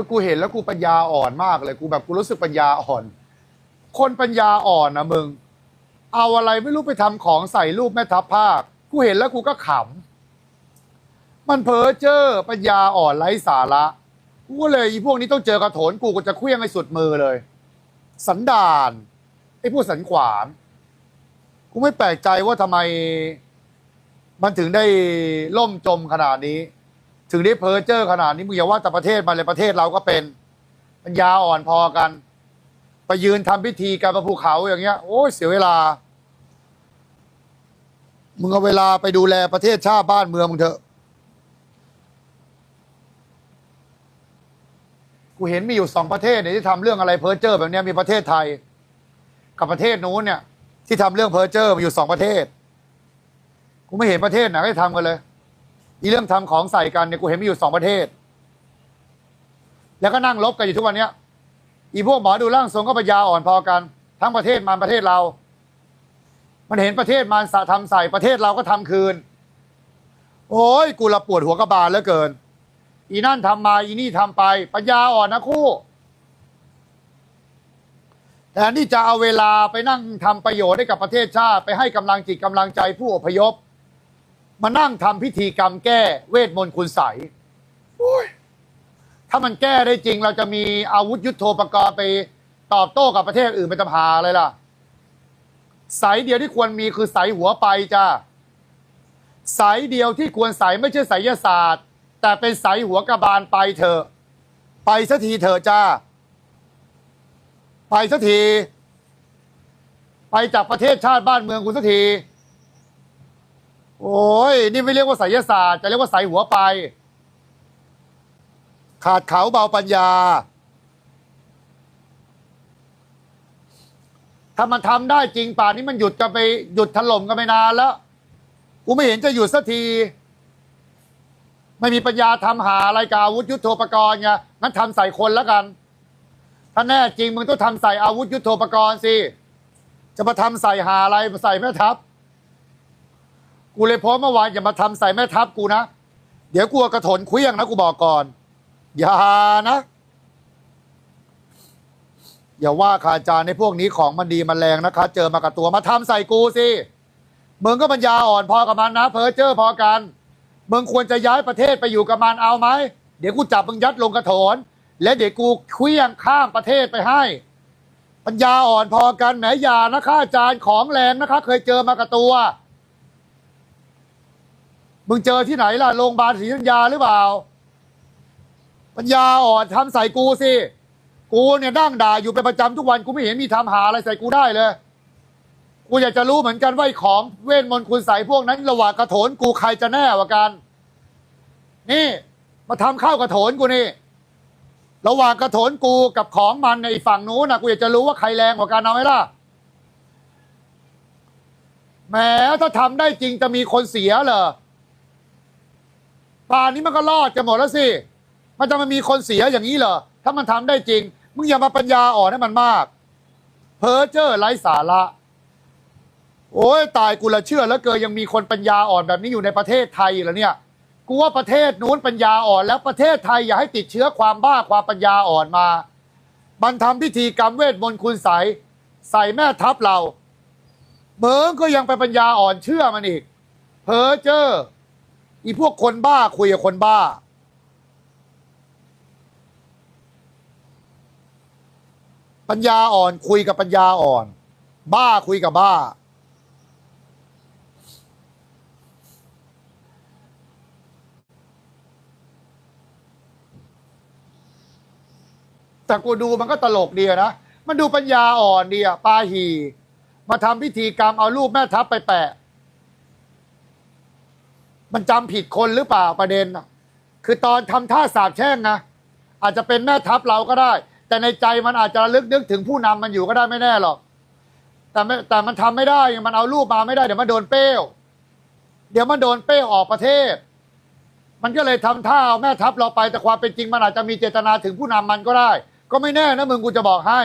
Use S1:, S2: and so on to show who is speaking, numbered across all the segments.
S1: คือกูเห็นแล้วกูปัญญาอ่อนมากเลยกูแบบกูรู้สึกปัญญาอ่อน คนปัญญาอ่อนนะมึง เอาอะไรไม่รู้ไปทำของใส่รูปแม่ทัพภาค กูเห็นแล้วกูก็ขำมันเพ้อเจ้อปัญญาอ่อนไร้สาระกูก็เลยพวกนี้ต้องเจอกระโถนกูก็จะเคลี้ยงให้สุดมือเลย สันดานไอ้พวกสันขวานกูไม่แปลกใจว่าทำไมมันถึงได้ล่มจมขนาดนี้ ถึงได้เพ้อเจ้อขนาดนี้มึงอย่าว่าแต่ประเทศมันเลยประเทศเราก็เป็นปัญญาอ่อนพอกัน ไปยืนทำพิธีกันบนภูเขาอย่างเงี้ย โอ้ยเสียเวลา มึงเอาเวลาไปดูแลประเทศชาติบ้านเมืองมึงเถอะ กูเห็นมีอยู่สองประเทศเนี่ยที่ทำเรื่องอะไรเพ้อเจ้อแบบเนี้ยมีประเทศไทย กับประเทศนู้นเนี่ย ที่ทำเรื่องเพ้อเจ้อมีอยู่สองประเทศ กูไม่เห็นประเทศไหนให้ทำกันเลย อีเรื่องทำของใส่กันเนี่ยกูเห็นมีอยู่สองประเทศ แล้วก็นั่งลบกันอยู่ทุกวันเนี้ย อีพวกหมอดูร่างทรงก็ปัญญาอ่อนพอกัน ทั้งประเทศมันประเทศเรา มันเห็นประเทศมันสะทำใส่ประเทศเราก็ทำคืน โอ้ยกูละปวดหัวกระบาลเหลือเกิน อีนั่นทำมาอีนี่ทำไป ปัญญาอ่อนนะคู่แทนที่จะเอาเวลาไปนั่งทำประโยชน์ให้กับประเทศชาติ ไปให้กำลังจิตกำลังใจผู้อพยพ มานั่งทำพิธีกรรมแก้เวทมนต์คุณใสยโอ้ยถ้ามันแก้ได้จริงเราจะมีอาวุธยุโทโธปกรณ์ไปตอบโต้กับประเทศอื่นเป็นตำหาเลยล่ะ สายเดียวที่ควรมีคือสายหัวไปจ้าสายเดียวที่ควรใส่ไม่ใช่ไสยศาสตร์ แต่เป็นสายหัวกระบาลไปเถอะ ไปสักทีเถอะจ้า ไปสักที ไปจากประเทศชาติบ้านเมืองคุณสักที โอ้ยนี่ไม่เรียกว่าไสยศาสตร์จะเรียกว่าสายหัวไป ขาดเขาเบาปัญญา ถ้ามันทำได้จริงป่านนี้มันหยุดกันไปหยุดถล่มกันไปนานแล้วกูไม่เห็นจะหยุดสักที ไม่มีปัญญาทำหาอะไรกับอาวุธยุโทโธปกรณ์ไงงั้นทำใส่คนแล้วกัน ถ้าแน่จริงมึงต้องทำใส่อาวุธยุโทโธปกรณ์สิจะมาทำใส่หาอะไรใส่แม่ทัพ กูเลยโพสต์เมื่อวานอย่ามาทำใส่แม่ทัพกูนะ เดี๋ยวกูเอากระโถนเคลี้ยงนะกูบอกก่อน อย่านะ อย่าว่าขาจารย์ในพวกนี้ของมันดีมันแรงนะคะ เจอมากับตัวมาทำใส่กูสิมึงก็ปัญญาอ่อนพอกับมันนะเพอเจอร์พอกัน มึงควรจะย้ายประเทศไปอยู่กับมันเอาไหม เดี๋ยวกูจับมึงยัดลงกระโถน และเดี๋ยวกูเคลี้ยงข้ามประเทศไปให้ ปัญญาอ่อนพอกันแหมอย่านะคะอาจารย์ของแรงนะคะ เคยเจอมากับตัว มึงเจอที่ไหนล่ะโรงพยาบาลศรีธัญญาหรือเปล่า ปัญญาอ่อนทำใส่กูสิ กูเนี่ยดั้งด่าอยู่เป็นประจำทุกวันกูไม่เห็นมีทำหาอะไรใส่กูได้เลย กูอยากจะรู้เหมือนกันว่าไอของเวทมนต์คุณใส่พวกนั้น ระหว่างกระโถนกูใครจะแน่กว่ากัน นี่ มาทำข้าวกระโถนกูนี่ ระหว่างกระโถนกูกับของมันในฝั่งนู้นนะกูอยากจะรู้ว่าใครแรงกว่ากันเอาไหมล่ะแหมถ้าทำได้จริงจะมีคนเสียเหรอ ป่านนี้มันก็รอดจะหมดแล้วสิ มันจะมามีคนเสียอย่างนี้เหรอ ถ้ามันทำได้จริง มึงอย่ามาปัญญาอ่อนให้มันมาก เพ้อเจ้อไร้สาระ โอ้ยตายกูละเชื่อแล้วเกินยังมีคนปัญญาอ่อนแบบนี้อยู่ในประเทศไทยเหรอเนี่ย กูว่าประเทศนู้นปัญญาอ่อน แล้วประเทศไทยอย่าให้ติดเชื้อความบ้าความปัญญาอ่อนมา มันทำพิธีกรรมเวทมนต์คุณใสใส่แม่ทัพเราเมืองก็ยังไปปัญญาอ่อนเชื่อมันอีก เพ้อเจ้อ อีพวกคนบ้าคุยกับคนบ้า ปัญญาอ่อนคุยกับปัญญาอ่อน บ้าคุยกับบ้า แต่กูดูมันก็ตลกดีอะนะ มันดูปัญญาอ่อนดีอะปาหีมาทำพิธีกรรมเอารูปแม่ทัพไปแปะ มันจำผิดคนหรือเปล่าประเด็นน่ะคือตอนทำท่าสาบแช่งนะอาจจะเป็นแม่ทัพเราก็ได้ แต่ในใจมันอาจจะลึกนึกถึงผู้นำมันอยู่ก็ได้ไม่แน่หรอก แต่ไม่แต่มันทำไม่ได้มันเอารูปมาไม่ได้ เดี๋ยวมันโดนเป้วเดี๋ยวมันโดนเป้วออกประเทศ มันก็เลยทำท่าเอาแม่ทัพเราไปแต่ความเป็นจริงมันอาจจะมีเจตนาถึงผู้นำมันก็ได้ ก็ไม่แน่นะมึงกูจะบอกให้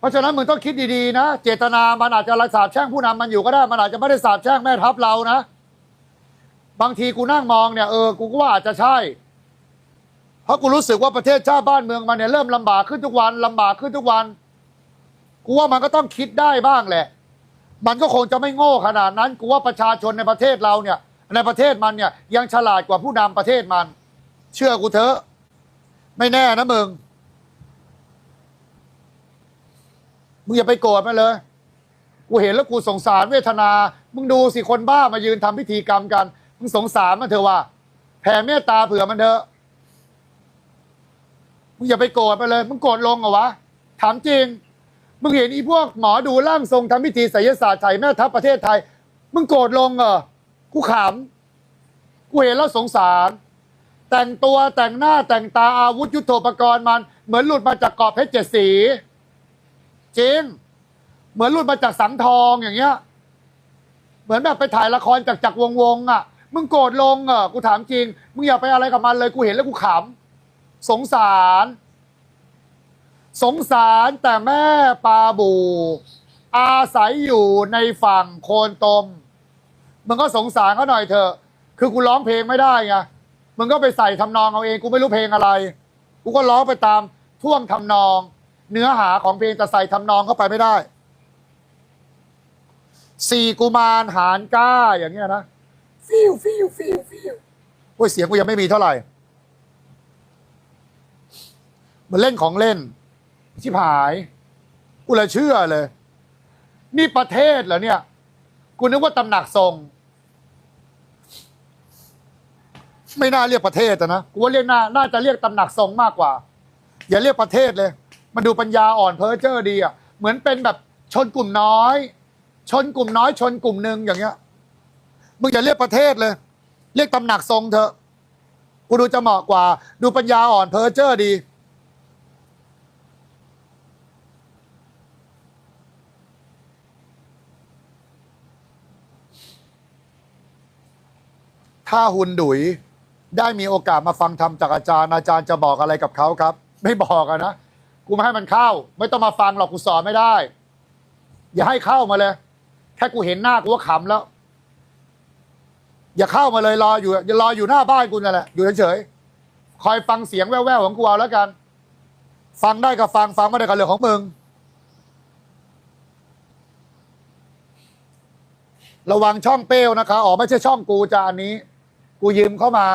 S1: เพราะฉะนั้นมึงต้องคิดดีๆนะ เจตนามันอาจจะสาบแช่งผู้นำมันอยู่ก็ได้ มันอาจจะไม่ได้สาบแช่งแม่ทัพเรานะ บางทีกูนั่งมองเนี่ยเออกูก็ว่าอาจจะใช่ เพราะกูรู้สึกว่าประเทศชาติบ้านเมืองมันเนี่ยเริ่มลำบากขึ้นทุกวันลำบากขึ้นทุกวัน กูว่ามันก็ต้องคิดได้บ้างแหละ มันก็คงจะไม่โง่ขนาดนั้น กูว่าประชาชนในประเทศเราเนี่ย ในประเทศมันเนี่ยยังฉลาดกว่าผู้นำประเทศมัน เชื่อกูเถอะ ไม่แน่นะมึง มึงอย่าไปโกรธมันเลย กูเห็นแล้วกูสงสารเวทนา มึงดูสิคนบ้ามายืนทำพิธีกรรมกัน มึงสงสารมันเถอะว่า แผ่เมตตาเผื่อมันเถอะ มึงอย่าไปโกรธไปเลย มึงโกรธลงเหรอวะ ถามจริง มึงเห็นอีพวกหมอดูร่างทรงทำพิธีไสยศาสตร์ไทยแม่ทัพประเทศไทย มึงโกรธลงเหรอ กูขำ กูเห็นแล้วสงสารแต่งตัวแต่งหน้าแต่งตาอาวุธยุทโธปกรณ์มัน เหมือนหลุดมาจากเกาะเพชรเจ็ดสี จริง เหมือนหลุดมาจากสังทองอย่างเงี้ย เหมือนแบบไปถ่ายละครจากจากวงวงอะ มึงโกรธลงอะกูถามจริง มึงอย่าไปอะไรกับมันเลยกูเห็นแล้วกูขำสงสาร สงสารแต่แม่ปลาบู อาศัยอยู่ในฝั่งโคนตม มึงก็สงสารเขาหน่อยเถอะ คือกูร้องเพลงไม่ได้ไงมึงก็ไปใส่ทำนองเอาเองกูไม่รู้เพลงอะไร กูก็ร้องไปตามท่วงทำนอง เนื้อหาของเพลงแต่ใส่ทำนองเข้าไปไม่ได้สี่กุมารหารก้าอย่างเงี้ยนะฟิวฟิวฟิวฟิวโอ้ยเสียงกูยังไม่มีเท่าไหร่เหมันเล่นของเล่น ชิบหายกูเลยเชื่อเลย นี่ประเทศเหรอเนี่ย กูนึกว่าตำหนักทรง ไม่น่าเรียกประเทศอะนะกูว่าเรียกน่าน่าจะเรียกตำหนักทรงมากกว่า อย่าเรียกประเทศเลย มันดูปัญญาอ่อนเพ้อเจ้อดีอะเหมือนเป็นแบบชนกลุ่มน้อย ชนกลุ่มน้อย ชนกลุ่มหนึ่งอย่างเงี้ยมึงอย่าเรียกประเทศเลย เรียกตำหนักทรงเถอะกูดูจะเหมาะกว่า ดูปัญญาอ่อนเพ้อเจ้อดีถ้าหุนดุยได้มีโอกาสมาฟังธรรมจากอาจารย์ อาจารย์จะบอกอะไรกับเขาครับ ไม่บอกอะนะ กูไม่ให้มันเข้า ไม่ต้องมาฟังหรอกกูสอนไม่ได้ อย่าให้เข้ามาเลย แค่กูเห็นหน้ากูก็ขำแล้ว อย่าเข้ามาเลยรออยู่อย่ารออยู่หน้าบ้านกูนั่นแหละอยู่เฉยๆคอยฟังเสียงแว่วๆของกูเอาแล้วกัน ฟังได้ก็ฟังฟังไม่ได้ก็เรื่องของมึงระวังช่องเป้วนะคะ อ๋อไม่ใช่ช่องกูจาอันนี้ กูยืมเข้ามา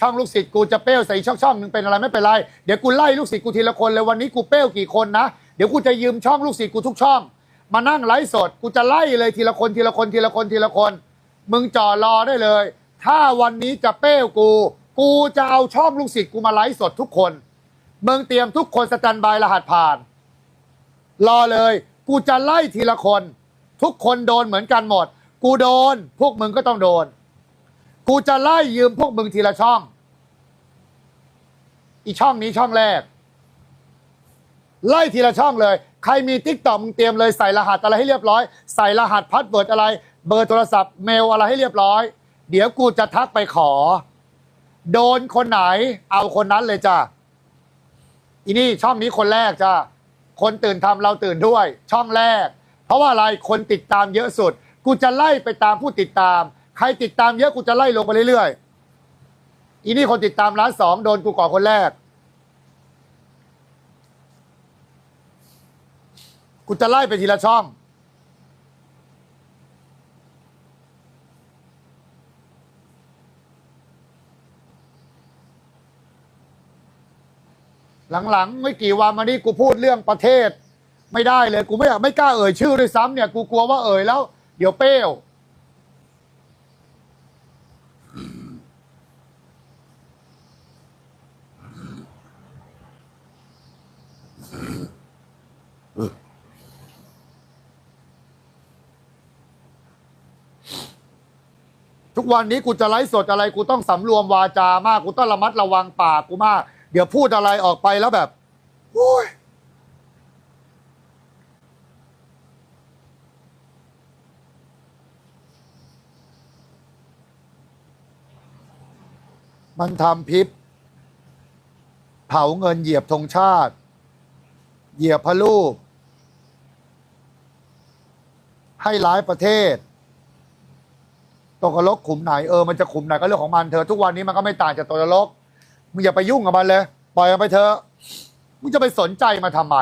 S1: ช่องลูกศิษย์กูจะเป้วใส่ช่องช่องหนึ่งเป็นอะไรไม่เป็นไรเดี๋ยวกูไล่ลูกศิษย์กูทีละคนเลยวันนี้กูเป้วกี่คนนะเดี๋ยวกูจะยืมช่องลูกศิษย์กูทุกช่อง มานั่งไลฟ์สดกูจะไล่เลยทีละคนทีละคนทีละคนทีละคน มึงจ่อรอได้เลย ถ้าวันนี้จะเป้วกู กูจะเอาช่องลูกศิษย์กูมาไลฟ์สดทุกคนมึงเตรียมทุกคนสแตนบายรหัสผ่าน รอเลย กูจะไล่ทีละคน ทุกคนโดนเหมือนกันหมด กูโดน พวกมึงก็ต้องโดน กูจะไล่ยืมพวกมึงทีละช่อง อีช่องนี้ช่องแรก ไล่ทีละช่องเลย ใครมีติ๊กต็อกมึงเตรียมเลยใส่รหัสอะไรให้เรียบร้อย ใส่รหัสพาสเวิร์ดอะไร เบอร์โทรศัพท์เมลอะไรให้เรียบร้อย เดี๋ยวกูจะทักไปขอ โดนคนไหน เอาคนนั้นเลยจ้าอีนี่ช่องนี้คนแรกจ้าคนตื่นทำเราตื่นด้วย ช่องแรก เพราะว่าอะไรคนติดตามเยอะสุด กูจะไล่ไปตามผู้ติดตาม ใครติดตามเยอะกูจะไล่ลงไปเรื่อยๆ อีนี่คนติดตามล้านสองโดนกูก่อคนแรก กูจะไล่ไปทีละช่อง หลังๆ ไม่กี่วันมานี้กูพูดเรื่องประเทศ ไม่ได้เลย กูไม่อยากไม่กล้าเอ่ยชื่อด้วยซ้ำเนี่ย กูกลัวว่าเอ่ยแล้ว เดี๋ยวเป้ว ทุกวันนี้กูจะไลฟ์สดอะไรกูต้องสำรวมวาจามากกูต้องระมัดระวังปากกูมาก เดี๋ยวพูดอะไรออกไปแล้วแบบโอ้ยมันทำพิษเผาเงินเหยียบธงชาติ เหยียบพระลูก ให้ร้ายประเทศ ตกนรกขุมไหนเออมันจะขุมไหนก็เรื่องของมันเธอทุกวันนี้มันก็ไม่ต่างจากตกนรกมึงอย่าไปยุ่งกับมันเลย ปล่อยมันไปเถอะมึงจะไปสนใจมาทำไม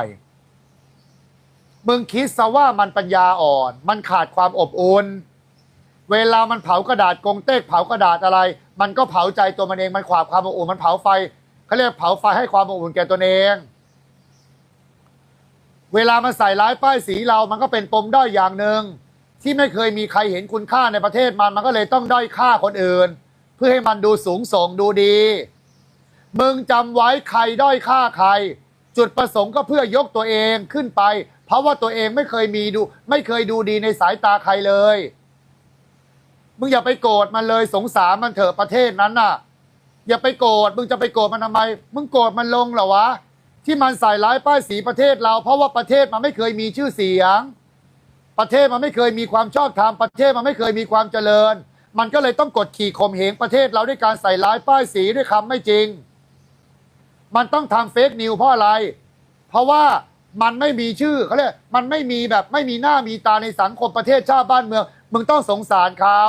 S1: มึงคิดซะว่ามันปัญญาอ่อน มันขาดความอบอุ่นเวลามันเผากระดาษกงเต็กเผากระดาษอะไร มันก็เผาใจตัวมันเองมันขาดความอบอุ่นมันเผาไฟเขาเรียกเผาไฟให้ความอบอุ่นแก่ตัวเอง เวลามันใส่ร้ายป้ายสีเรามันก็เป็นปมด้อยอย่างหนึ่ง ที่ไม่เคยมีใครเห็นคุณค่าในประเทศมันมันก็เลยต้องด้อยค่าคนอื่น เพื่อให้มันดูสูงส่งดูดี มึงจำไว้ใครด้อยค่าใคร จุดประสงค์ก็เพื่อยกตัวเองขึ้นไป เพราะว่าตัวเองไม่เคยมีดู ไม่เคยดูดีในสายตาใครเลย มึงอย่าไปโกรธมันเลยสงสารมันเถอะประเทศนั้นน่ะ อย่าไปโกรธมึงจะไปโกรธมันทำไม มึงโกรธมันลงเหรอวะที่มันใส่ร้ายป้ายสีประเทศเรา เพราะว่าประเทศมันไม่เคยมีชื่อเสียง ประเทศมันไม่เคยมีความชอบธรรมประเทศมันไม่เคยมีความเจริญ มันก็เลยต้องกดขี่ข่มเหงประเทศเราด้วยการใส่ร้ายป้ายสีด้วยคำไม่จริง มันต้องทำเฟกนิวเพราะอะไร เพราะว่ามันไม่มีชื่อเขาเรียกมันไม่มีแบบไม่มีหน้ามีตาในสังคมประเทศชาติบ้านเมือง มึงต้องสงสารเขา